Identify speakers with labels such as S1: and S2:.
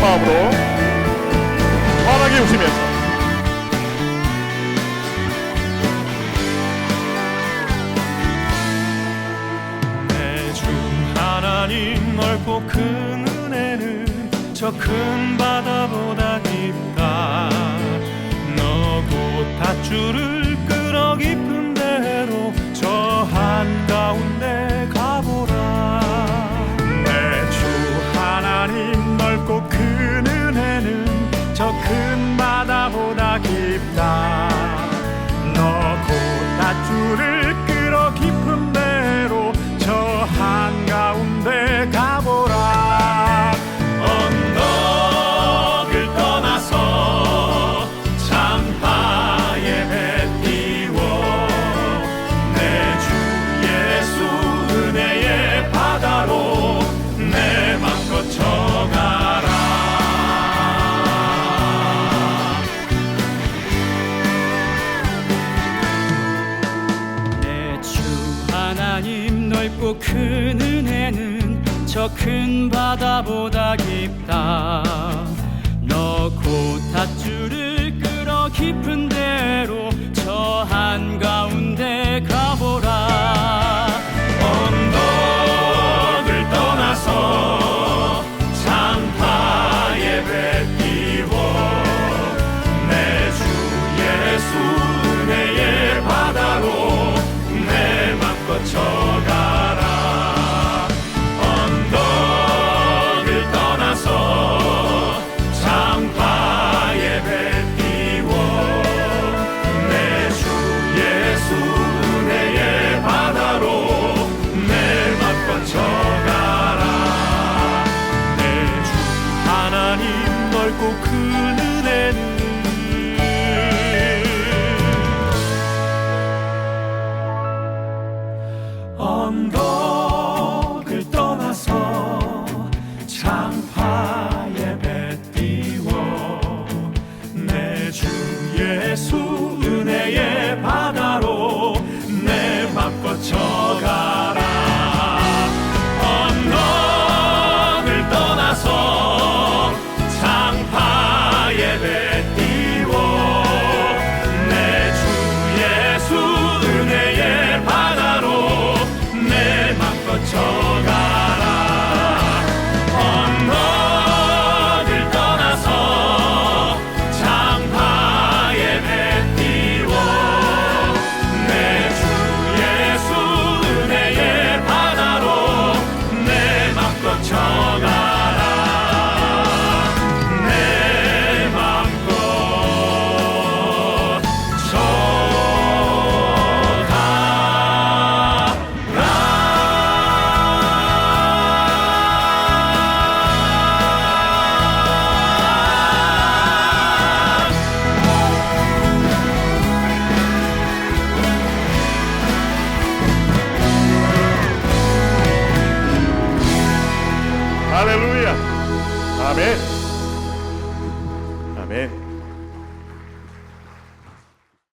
S1: 마음으로 환하게 웃으면서.
S2: 내주 하나님 넓고 큰 은혜는 저 큰 바다보다 깊다. 너곧 밧줄을 깊고 큰 은혜는 저 큰 바다보다 깊다. 너 곧 닷줄을
S3: 깊고 은혜는
S2: 언덕을 떠나서 장파에 뱉띄워 내 주 예수 은
S1: 아멘. 아멘.